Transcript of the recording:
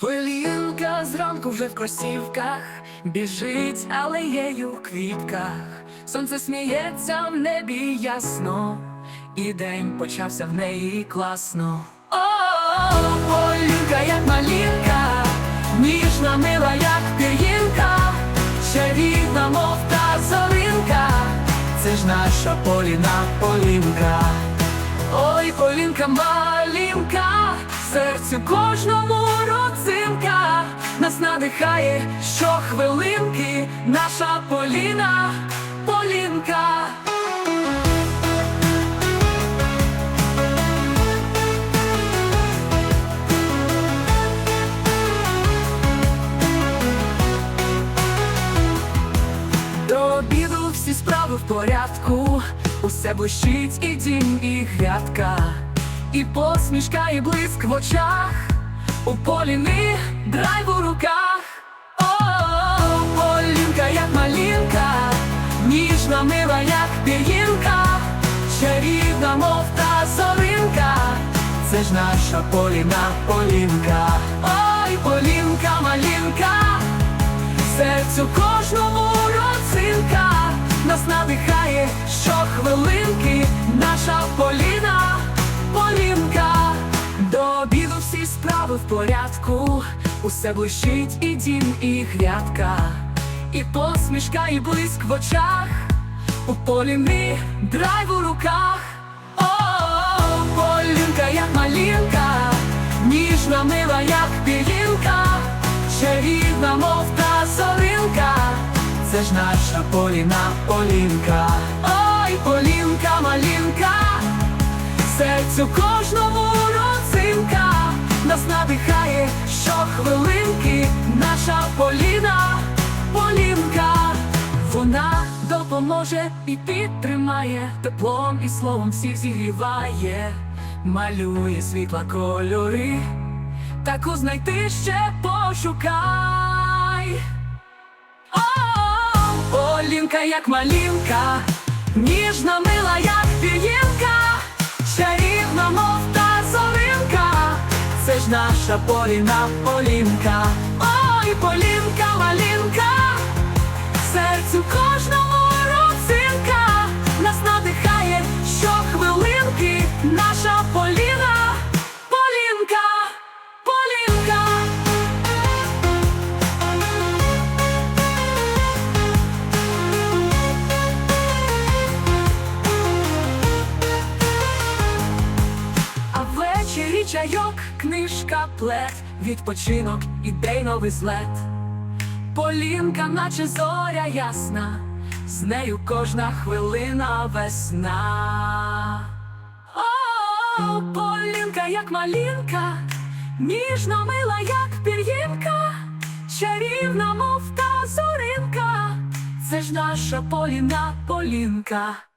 Полінка зранку вже в кросівках біжить алеєю в квітках. Сонце сміється в небі ясно, і день почався в неї класно. О, Полінка, як малінка, ніжна, мила, як пір'їнка, чарівна, мов та зоринка, це ж наша Поліна Полінка. Ой, Полінка малінка, серцю кожному родзинка, нас надихає щохвилинки, наша Поліна, Полінка. До обіду всі справи в порядку, усе блищить і дім, і грядка, і посмішка, і блиск в очах, у поліни драйв у руках. О, полінка, як малінка, ніжна, мила, як пір'їнка, чарівна, мов та зоринка, це ж наша поліна, полінка, ой, полінка, малінка. Серцю кожному родзинка. Нас надихає щохвилинки, наша Поліна, обіду всі справи в порядку, усе блищить і дім, і грядка, і посмішка, і блиск в очах, у поліни драйв у руках. О, Полінка, як малінка, ніжна, мила, як пір'їнка, чарівна, мов та зоринка, це ж наша Поліна, Полінка, ой, Полінка, малінка, серцю кожному нас надихає щохвилинки, наша Поліна, Полінка, вона допоможе і підтримає, теплом і словом всіх зігріває, малює світла кольори. Таку знайти ще пошукай. О, Полінка, як малінка, наша Поліна, Полінка, ой, Полінка, малінка, серцю кожному ввечері чайок, книжка, плед, відпочинок, ідей новий злет. Полінка, наче зоря ясна, з нею кожна хвилина весна. О, Полінка, як малінка, ніжна, мила, як пір'їнка, чарівна, мов та зоринка, це ж наша Поліна, Полінка.